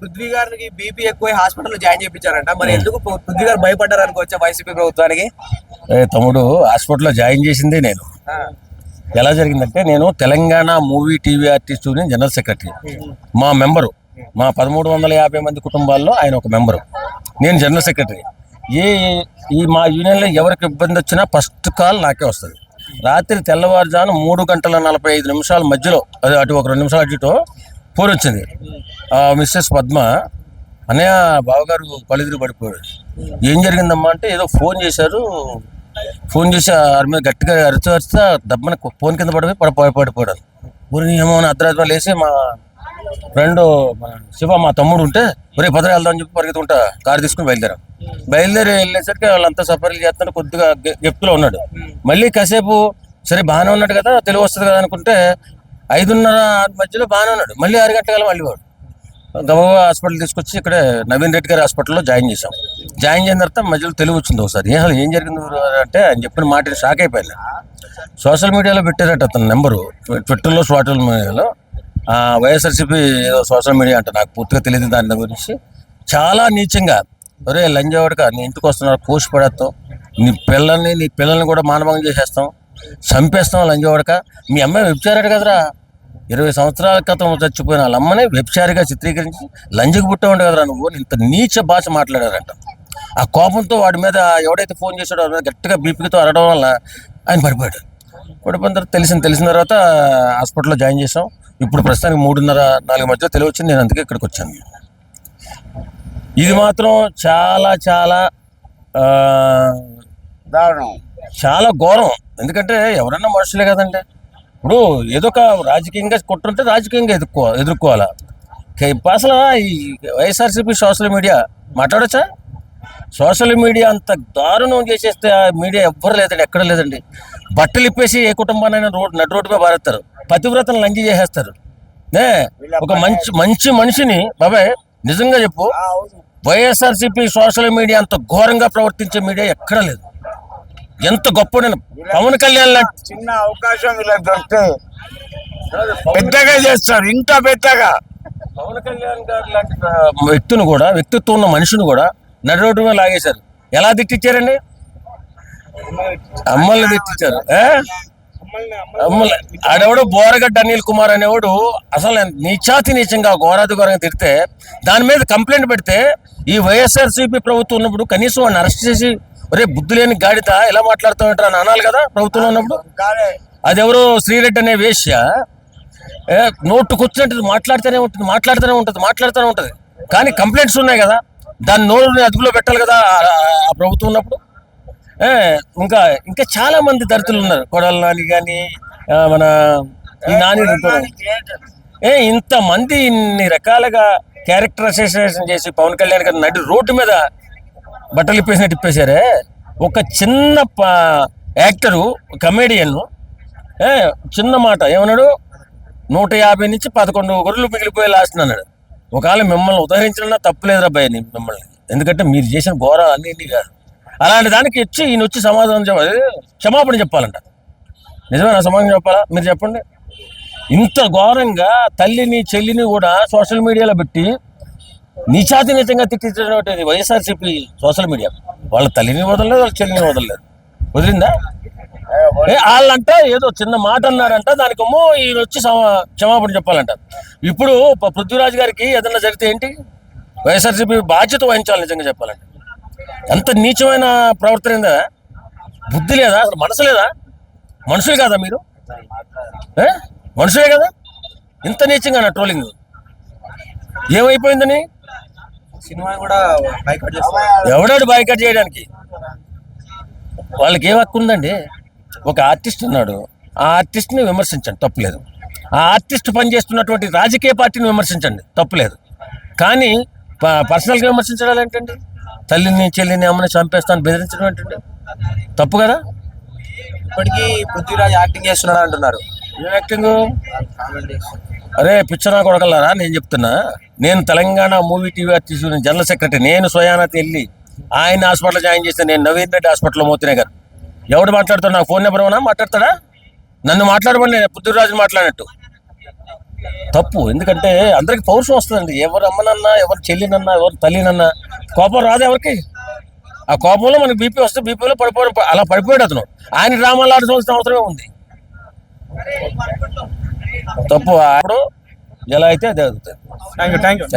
పృథ్వీ గారికి బీపీ ఎక్కువ hospital join చేయించారంట. మరి ఎందుకు పృథ్వీ గారు భయపడ్డారు అనుకోవచ్చా వైసీపీ ప్రభుత్వానికి? తమ్ముడు హాస్పిటల్లో జాయిన్ చేసిందే నేను. ఎలా జరిగిందంటే నేను Telangana movie TV artist union general secretary. మా మెంబరు మా పదమూడు వందల యాభై మంది కుటుంబాల్లో ఆయన ఒక మెంబరు. నేను జనరల్ సెక్రటరీ. ఏ ఈ మా యూనియన్లో ఎవరికి ఇబ్బంది వచ్చినా ఫస్ట్ కాల్ నాకే వస్తుంది. రాత్రి తెల్లవారుజాను మూడు గంటల నలభై ఐదు నిమిషాల మధ్యలో అది అటు ఒక రెండు నిమిషాలు అటు ఫోన్ వచ్చింది. ఆ మిస్సెస్ పద్మ అన్నయ్య బావగారు పళ్ళిదిరి పడిపోయాడు ఏం జరిగిందమ్మా అంటే ఏదో ఫోన్ చేశారు. ఫోన్ చేసి ఆరి మీద గట్టిగా అరిచి అరిస్తే దబ్బన ఫోన్ కింద పడిపోయి పడిపోయి పడిపోయాడు. ఊరిని ఏమో అని అర్ధరాత్రి లేసి మా ఫ్రెండ్ శివ మా తమ్ముడు ఉంటే ఒరే పదర వెళ్దాం అని చెప్పి పరిగెత్తుకుంటా కారు తీసుకుని బయలుదేరాం. బయలుదేరి వెళ్ళేసరికి వాళ్ళంతా సఫర్లు చేస్తాను కొద్దిగా గెప్తులో ఉన్నాడు. మళ్ళీ కాసేపు సరే బాగానే ఉన్నాడు కదా తెలివి వస్తుంది కదా అనుకుంటే ఐదున్నర మధ్యలో బాగానే ఉన్నాడు. మళ్ళీ ఆరు గంటల మళ్ళీ వాడు గబగబా హాస్పిటల్ తీసుకొచ్చి ఇక్కడ నవీన్ రెడ్డి గారి హాస్పిటల్లో జాయిన్ చేశాం. జాయిన్ చేసిన తర్వాత మధ్యలో తెలివి వచ్చింది ఒకసారి. ఏ ఏం జరిగింది అంటే ఆయన చెప్పిన మాట షాక్ అయిపోయాను సోషల్ మీడియాలో పెట్టారట అతని నెంబరు. ట్విట్టర్లో సోషల్ మీడియాలో. వైఎస్ఆర్సీపీ ఏదో సోషల్ మీడియా అంట నాకు పూర్తిగా తెలియదు దాని గురించి. చాలా నీచంగా ఒరే లంజవాడక నీ ఇంటికి వస్తున్నారు? కోసి పడేస్తాం. నీ పిల్లల్ని నీ పిల్లల్ని కూడా మానభంగం చేసేస్తాం. చంపేస్తాం లంజవాడక మీ అమ్మాయి వెబ్చారాడు కదరా? ఇరవై సంవత్సరాల క్రితం చచ్చిపోయిన వాళ్ళ అమ్మని వెబ్చారిగా చిత్రీకరించి లంజకు ఉండే కదరా నువ్వు? ఇంత నీచ భాష మాట్లాడారంట. ఆ కోపంతో వాడి మీద ఎవడైతే ఫోన్ చేశాడో వాడి మీద గట్టిగా బీపీతో అరడం వల్ల ఆయన పడిపోయాడు. పడిపోయిన తర్వాత తెలిసిన తెలిసిన తర్వాత హాస్పిటల్లో జాయిన్ చేసాం ఇప్పుడు ప్రస్తుతానికి మూడున్నర నాలుగు మధ్య తెలివి వచ్చింది. నేను అందుకే ఇక్కడికి వచ్చాను. ఇది మాత్రం చాలా చాలా దారుణం. చాలా ఘోరం. ఎందుకంటే ఎవరన్నా మనుషులే కదండి. ఇప్పుడు ఏదో ఒక రాజకీయంగా కొట్టుంటే రాజకీయంగా ఎదుర్కో ఎదుర్కోవాలా? అసలు ఈ వైఎస్ఆర్సీపీ సోషల్ మీడియా మాట్లాడచ్చా? సోషల్ మీడియా అంత దారుణం చేసేస్తే ఆ మీడియా ఎవ్వరు లేదండి ఎక్కడ లేదండి. బట్టలు ఇప్పేసి ఏ కుటుంబానైనా రోడ్ నడు రోడ్డు మీద పారేస్తారు. పతివ్రతను లంచి చేసేస్తారు. ఏ ఒక మంచి మంచి మనిషిని బాబాయ్ నిజంగా చెప్పు. వైఎస్ఆర్సీపీ సోషల్ మీడియా అంత ఘోరంగా ప్రవర్తించే మీడియా ఎక్కడ లేదు. ఎంత గొప్ప పవన్ కళ్యాణ్ చిన్న అవకాశం ఇలా దొరికితే పెద్దగా చేస్తారు ఇంకా పెద్దగా. పవన్ కళ్యాణ్ గారు లాంటి వ్యక్తిని కూడా వ్యక్తిత్వం ఉన్న మనిషిని కూడా నడి రోడ్డు మీద లాగేశారు. ఎలా తిట్టించారండి అమ్మల్ని తిట్టించారు? అమ్మల్ని ఆడెవడు బోరగడ్డ అనిల్ కుమార్ అనేవాడు అసలు నీచాతి నీచంగా ఘోరాది ఘోరంగా తిడితే దాని మీద కంప్లైంట్ పెడితే ఈ వైఎస్ఆర్సీపీ ప్రభుత్వం ఉన్నప్పుడు కనీసం వాడిని అరెస్ట్ చేసి ఒరే బుద్ధి లేని గాడిత ఎలా మాట్లాడుతావు అని అనాలి కదా ప్రభుత్వంలో ఉన్నప్పుడు. కాలే అది ఎవరో శ్రీరెడ్డి అనే వేశ్య ఏ, నోటు కూర్చున్నట్టు మాట్లాడుతూనే ఉంటుంది మాట్లాడుతూనే ఉంటుంది మాట్లాడుతూనే ఉంటుంది. కానీ కంప్లైంట్స్ ఉన్నాయి కదా దాని నోరుని అదుపులో పెట్టాలి కదా ఆ- ప్రభుత్వం ఉన్నప్పుడు. ఏ, ఇంకా ఇంకా చాలా మంది దళితులు ఉన్నారు. కొడాల నాని కానీ మన ఈ నాని. ఏ ఇంతమంది ఇన్ని రకాలుగా క్యారెక్టర్ అసోసియేషన్ చేసి పవన్ కళ్యాణ్ గారు నడి రోడ్డు మీద బట్టలు ఇప్పేసినట్టు ఇప్పేశారే. ఒక చిన్న యాక్టరు కమేడియన్ చిన్న మాట ఏమన్నాడు? నూట యాభై నుంచి పదకొండు గొర్రెలు మిగిలిపోయి లాస్ట్ అన్నాడు. ఒకవేళ మిమ్మల్ని ఉదహరించడం తప్పులేదు అబ్బాయి నీ మిమ్మల్ని. ఎందుకంటే మీరు చేసిన ఘోరాలు అన్నింటి కాదు. అలాంటి దానికి వచ్చి ఈయన వచ్చి సమాధానం చెప్పాలి క్షమాపణ చెప్పాలంట. నిజమైన సమాధానం చెప్పాలా? మీరు చెప్పండి. ఇంత ఘోరంగా తల్లిని చెల్లిని కూడా సోషల్ మీడియాలో పెట్టి నీచాతి నీచంగా తిట్టించినటువంటి వైఎస్ఆర్సీపీ సోషల్ మీడియా. వాళ్ళ తల్లిని వదలలేదు వాళ్ళ చెల్లిని వదలలేదు. వదిలిందా? ఏ వాళ్ళంట ఏదో చిన్న మాట అన్నారంట దానికేమో ఈయన వచ్చి క్షమాపణ చెప్పాలంట. ఇప్పుడు పృథ్వీరాజ్ గారికి ఏదన్నా జరిగితే ఏంటి? వైఎస్ఆర్సీపీ బాధ్యత వహించాలి నిజంగా చెప్పాలంటే. ఎంత నీచమైన ప్రవర్తన ఏందా బుద్ధి లేదా? అసలు మనసు లేదా? మనుషులు కాదా మీరు? ఏ? మనుషులే కదా? ఇంత నీచంగా ట్రోలింగ్? ఏమైపోయిందని? సినిమా కూడా బైకౌట్ చేస్తారు ఎవడాడు బాయ్కట్ చేయడానికి? వాళ్ళకి ఏం హక్కు ఉందండి? ఒక ఆర్టిస్ట్ ఉన్నాడు ఆ ఆర్టిస్ట్ని విమర్శించండి తప్పులేదు ఆ ఆర్టిస్ట్ పనిచేస్తున్నటువంటి రాజకీయ పార్టీని విమర్శించండి తప్పులేదు కానీ పర్సనల్గా విమర్శించడాలు ఏంటండి? తల్లిని చెల్లిని అమ్మని చంపేస్తాను బెదిరించడం ఏంటండి? తప్పు కదా? ఇప్పటికీ పృథ్వీరాజ్ యాక్టింగ్ చేస్తున్నాడు అంటున్నారు. ఏం యాక్టింగ్? అరే పిచ్చనా కొడగలరా నేను చెప్తున్నా. నేను Telangana movie TV artist general secretary నేను స్వయానా వెళ్ళి ఆయన హాస్పిటల్ జాయిన్ చేస్తే నేను నవీన్ రెడ్డి హాస్పిటల్లో మోతినే గారు ఎవడు మాట్లాడతాడు? నాకు ఫోన్ నెంబర్ ఏమన్నా మాట్లాడతాడా? నన్ను మాట్లాడమని నేను పృథ్వీరాజు మాట్లాడినట్టు. తప్పు. ఎందుకంటే అందరికి పౌరుషం వస్తుందండి. ఎవరు అమ్మనన్నా ఎవరు చెల్లినన్నా ఎవరు తల్లినన్నా కోపం రాదు ఎవరికి. ఆ కోపంలో మనకి బీపీ వస్తే బీపీలో పడిపోవడం అలా పడిపోయాడు అతను. ఆయన డ్రామాలు ఆడాల్సిన అవసరమే ఉంది. తప్పు. అప్పుడు ఎలా అయితే అదే అవుతుంది థ్యాంక్ యూ థ్యాంక్ యూ.